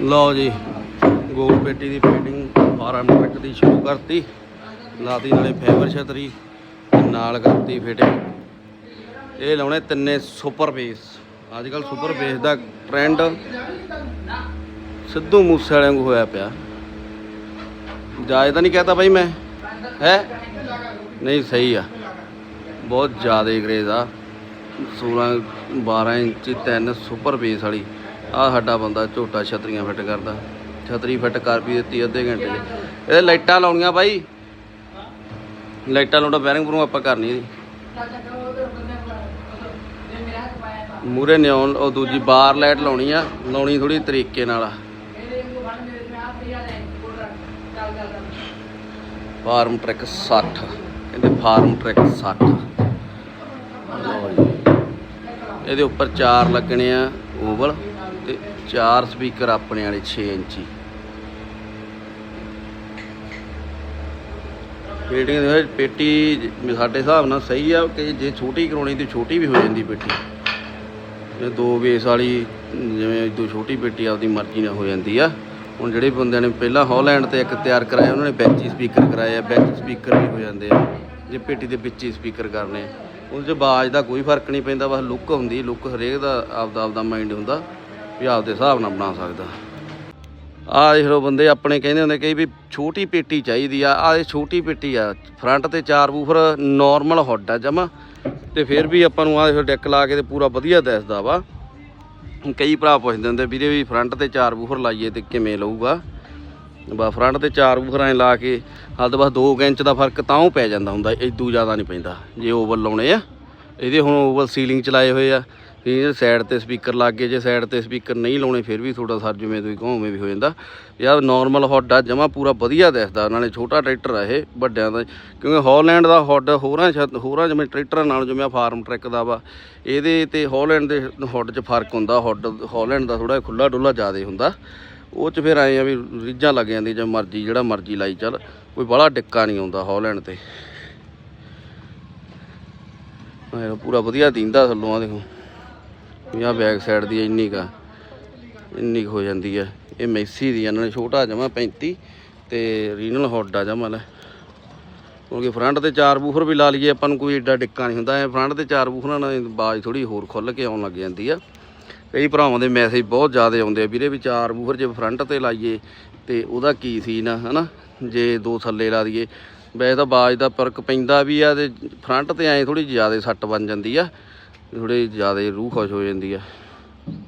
ਲਓ ਜੀ, ਗੋਲ ਪੇਟੀ ਦੀ ਪੇਟਿੰਗ ਫਾਰਮ ਟਰੱਕ ਦੀ ਸ਼ੁਰੂ ਕਰਤੀ। ਲਾਤੀ ਨਾਲੇ ਫਾਈਬਰ ਛਤਰੀ ਨਾਲ ਕਰਤੀ ਫਿਟਿੰਗ ਇਹ ਲਾਉਣੇ ਤਿੰਨੇ ਸੁਪਰ ਬੇਸ ਅੱਜ ਕੱਲ ਸੁਪਰ ਬੇਸ ਦਾ ਟ੍ਰੈਂਡ ਸਿੱਧੂ ਮੂਸੇ ਵਾਲਿਆਂ ਨੂੰ ਹੋਇਆ ਪਿਆ। ਜਾਇਜ਼ ਤਾਂ ਨਹੀਂ ਕਹਤਾ ਬਾਈ ਮੈਂ। ਹੈ? ਨਹੀਂ, ਸਹੀ ਆ। ਬਹੁਤ ਜ਼ਿਆਦਾ ਕਰੇਜ਼ ਆ। 16 12 ਇੰਚ ਤਿੰਨ ਸੁਪਰ ਬੇਸ ਵਾਲੀ। ਆ ਸਾਡਾ ਬੰਦਾ ਝੋਟਾ ਛਤਰੀਆਂ ਫਿੱਟ ਕਰਦਾ। ਛਤਰੀ ਫਿੱਟ ਕਰ ਵੀ ਦਿੱਤੀ ਅੱਧੇ ਘੰਟੇ 'ਚ ਇਹ ਲਾਈਟਾਂ ਲਾਉਣੀਆਂ ਬਾਈ। ਲਾਈਟਾਂ ਲਾਉਣਾ ਬੈਰਿੰਗ ਬਰੂ ਆਪਾਂ ਕਰਨੀ ਇਹਦੀ ਮੂਰੇ ਨਿਉਨ ਉਹ ਦੂਜੀ ਬਾਰ ਲਾਈਟ ਲਾਉਣੀ ਆ। ਲਾਉਣੀ ਥੋੜੀ ਤਰੀਕੇ ਨਾਲ ਆ। ਫਾਰਮ ਟਰੈਕ 60 ਕਹਿੰਦੇ ਫਾਰਮ ਟਰੈਕ 60 ਇਹਦੇ ਉੱਪਰ ਚਾਰ ਲੱਗਣੇ ਆ ਓਵਲ। ਚਾਰ ਸਪੀਕਰ ਆਪਣੇ ਵਾਲੇ 6 ਇੰਚੀ। ਪੇਟੀ ਦੇ ਪੇਟੀ ਸਾਡੇ ਹਿਸਾਬ ਨਾਲ ਸਹੀ ਆ ਕਿ ਜੇ ਛੋਟੀ ਕਰਾਉਣੀ ਤੇ ਛੋਟੀ ਵੀ ਹੋ ਜਾਂਦੀ ਪੇਟੀ। ਜੇ ਦੋ ਬੇਸ ਵਾਲੀ, ਜਿਵੇਂ ਦੋ ਛੋਟੀ ਪੇਟੀ ਆਪਦੀ ਮਰਜ਼ੀ ਨਾਲ ਹੋ ਜਾਂਦੀ ਆ। ਹੁਣ ਜਿਹੜੇ ਬੰਦਿਆਂ ਨੇ ਪਹਿਲਾਂ ਹਾਲੈਂਡ ਤੇ ਇੱਕ ਤਿਆਰ ਕਰਾਇਆ, ਉਹਨਾਂ ਨੇ ਵਿੱਚ ਸਪੀਕਰ ਕਰਾਏ ਆ ਵਿੱਚ ਸਪੀਕਰ ਵੀ ਹੋ ਜਾਂਦੇ ਆ। ਜੇ ਪੇਟੀ ਦੇ ਵਿੱਚ ਹੀ ਸਪੀਕਰ ਕਰਨੇ ਉਹਦੇ 'ਚ ਆਵਾਜ਼ ਦਾ ਕੋਈ ਫ਼ਰਕ ਨਹੀਂ ਪੈਂਦਾ, ਬਸ ਲੁੱਕ ਹੁੰਦੀ, ਲੁੱਕ ਹਰੇਕ ਦਾ ਆਪਦਾ ਆਪਦਾ ਮਾਈਂਡ ਹੁੰਦਾ। ਵੀ ਆਪਦੇ ਹਿਸਾਬ ਨਾਲ ਬਣਾ ਸਕਦਾ। ਆਹ ਦੇਖ ਲਓ ਬੰਦੇ ਆਪਣੇ ਕਹਿੰਦੇ ਹੁੰਦੇ ਕਈ ਵੀ ਛੋਟੀ ਪੇਟੀ ਚਾਹੀਦੀ ਆ ਆਹ ਇਹ ਛੋਟੀ ਪੇਟੀ ਆ ਫਰੰਟ ਤੇ ਚਾਰ ਬੂਫਰ ਨਾਰਮਲ ਹੁੱਡ ਆ ਜਮਾ। ਤੇ ਫਿਰ ਵੀ ਆਪਾਂ ਨੂੰ ਆਹ ਦੇਖੋ ਡੈਕ ਲਾ ਕੇ ਤੇ ਪੂਰਾ ਵਧੀਆ ਦਿਸਦਾ ਵਾ। ਕਈ ਭਰਾ ਪੁੱਛਦੇ ਹੁੰਦੇ ਵੀਰੇ ਵੀ ਫਰੰਟ ਤੇ ਚਾਰ ਬੂਫਰ ਲਾਈਏ ਤੇ ਕਿਵੇਂ ਲਊਗਾ? ਬਾ ਫਰੰਟ ਤੇ ਚਾਰ ਬੂਫਰ ਐ ਲਾ ਕੇ ਹੱਦ ਬਸ 2 ਇੰਚ ਦਾ ਫ਼ਰਕ ਤਾਂ ਉਹ ਪੈ ਜਾਂਦਾ ਹੁੰਦਾ ਇਦੋਂ ਜ਼ਿਆਦਾ ਨਹੀਂ ਪੈਂਦਾ। ਜੇ ਓਵਲ ਲਾਉਣੇ ਆ, ਇਹਦੇ ਹੁਣ ਓਵਲ ਸੀਲਿੰਗ ਚਲਾਏ ਹੋਏ ਆ ਇਹ ਸਾਈਡ ਤੇ ਸਪੀਕਰ ਲੱਗ ਗਏ, ਜੇ ਸਾਈਡ ਤੇ ਸਪੀਕਰ ਨਹੀਂ ਲਾਉਣੇ, ਫਿਰ ਵੀ ਥੋੜਾ ਸਰ ਜਿਵੇਂ ਤੁਸੀਂ ਕਹੋਵੇਂ ਵੀ ਹੋ ਜਾਂਦਾ। ਯਾਰ ਨਾਰਮਲ ਹੁੱਡ ਆ, ਜਮਾ ਪੂਰਾ ਵਧੀਆ ਦਿਸਦਾ, ਨਾਲੇ ਛੋਟਾ ਟਰੈਕਟਰ ਆ ਇਹ, ਵੱਡਿਆਂ ਦਾ। ਕਿਉਂਕਿ ਹਾਲੈਂਡ ਦਾ ਹੁੱਡ ਹੋਰਾਂ ਛ- ਹੋਰਾਂ ਜਿਵੇਂ ਟਰੈਕਟਰਾਂ ਨਾਲ ਜਿਵੇਂ ਫਾਰਮ ਟਰੈਕ ਦਾ ਵਾ, ਇਹਦੇ ਤੇ ਹਾਲੈਂਡ ਦੇ ਹੁੱਡ 'ਚ ਫ਼ਰਕ ਹੁੰਦਾ ਹੁੱਡ ਹਾਲੈਂਡ ਦਾ ਥੋੜਾ ਖੁੱਲਾ ਡੁੱਲਾ ਜ਼ਿਆਦਾ ਹੁੰਦਾ। ਉਹ 'ਚ ਫਿਰ ਆਏ ਆ ਵੀ ਰੀਝਾਂ ਲੱਗ ਜਾਂਦੀ ਜੇ ਮਰਜ਼ੀ, ਜਿਹੜਾ ਮਰਜ਼ੀ ਲਾਈ ਚੱਲ, ਕੋਈ ਬੜਾ ਟਿੱਕਾ ਨਹੀਂ ਆਉਂਦਾ ਹਾਲੈਂਡ ਤੇ। ਪੂਰਾ ਵਧੀਆ ਦਿੰਦਾ ਥੱਲੋਂ ਆ, ਦੇਖੋ। ਵੀ ਬੈਕ ਸਾਈਡ ਦੀ ਇੰਨੀ ਕਾ ਇੰਨੀ ਕੁ ਹੋ ਜਾਂਦੀ ਹੈ ਇਹ ਮੈਸੀ ਦੀ ਇਹਨਾਂ ਨੇ ਛੋਟਾ ਜਮਾ 35 ਤੇ ਰੀਨਲ ਹੁੱਡ ਆ ਜਮਾ ਲੈ। ਕਿਉਂਕਿ ਫਰੰਟ ਤੇ ਚਾਰ ਬੂਫਰ ਵੀ ਲਾ ਲਈਏ, ਆਪਾਂ ਨੂੰ ਕੋਈ ਏਡਾ ਡਿੱਕਾ ਨਹੀਂ ਹੁੰਦਾ। ਐ ਫਰੰਟ ਤੇ ਚਾਰ ਬੂਫਰਾਂ ਨਾਲ ਆਵਾਜ਼ ਥੋੜੀ ਹੋਰ ਖੁੱਲ ਕੇ ਆਉਣ ਲੱਗ ਜਾਂਦੀ ਆ। ਕਈ ਭਰਾਵਾਂ ਦੇ ਮੈਸੇਜ ਬਹੁਤ ਜ਼ਿਆਦਾ ਆਉਂਦੇ ਆ, ਵੀਰੇ ਵੀ ਚਾਰ ਬੂਫਰ ਜੇ ਫਰੰਟ ਤੇ ਲਾਈਏ ਤੇ ਉਹਦਾ ਕੀ ਸੀਨ ਆ, ਹਨਾ? ਜੇ ਦੋ ਥੱਲੇ ਲਾ ਦਈਏ। ਵੈਸੇ ਤਾਂ ਆਵਾਜ਼ ਦਾ ਫ਼ਰਕ ਪੈਂਦਾ ਵੀ ਆ ਤੇ ਫਰੰਟ ਤੇ ਐ ਥੋੜੀ ਜ਼ਿਆਦਾ ਸੱਟ ਬਣ ਜਾਂਦੀ ਆ। ਥੋੜੀ ਜ਼ਿਆਦਾ ਰੂਹ ਖੁਸ਼ ਹੋ ਜਾਂਦੀ ਆ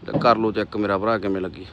ਤੇ ਕਰ ਲਓ ਚੈੱਕ ਮੇਰਾ ਭਰਾ ਕਿਵੇਂ ਲੱਗੀ।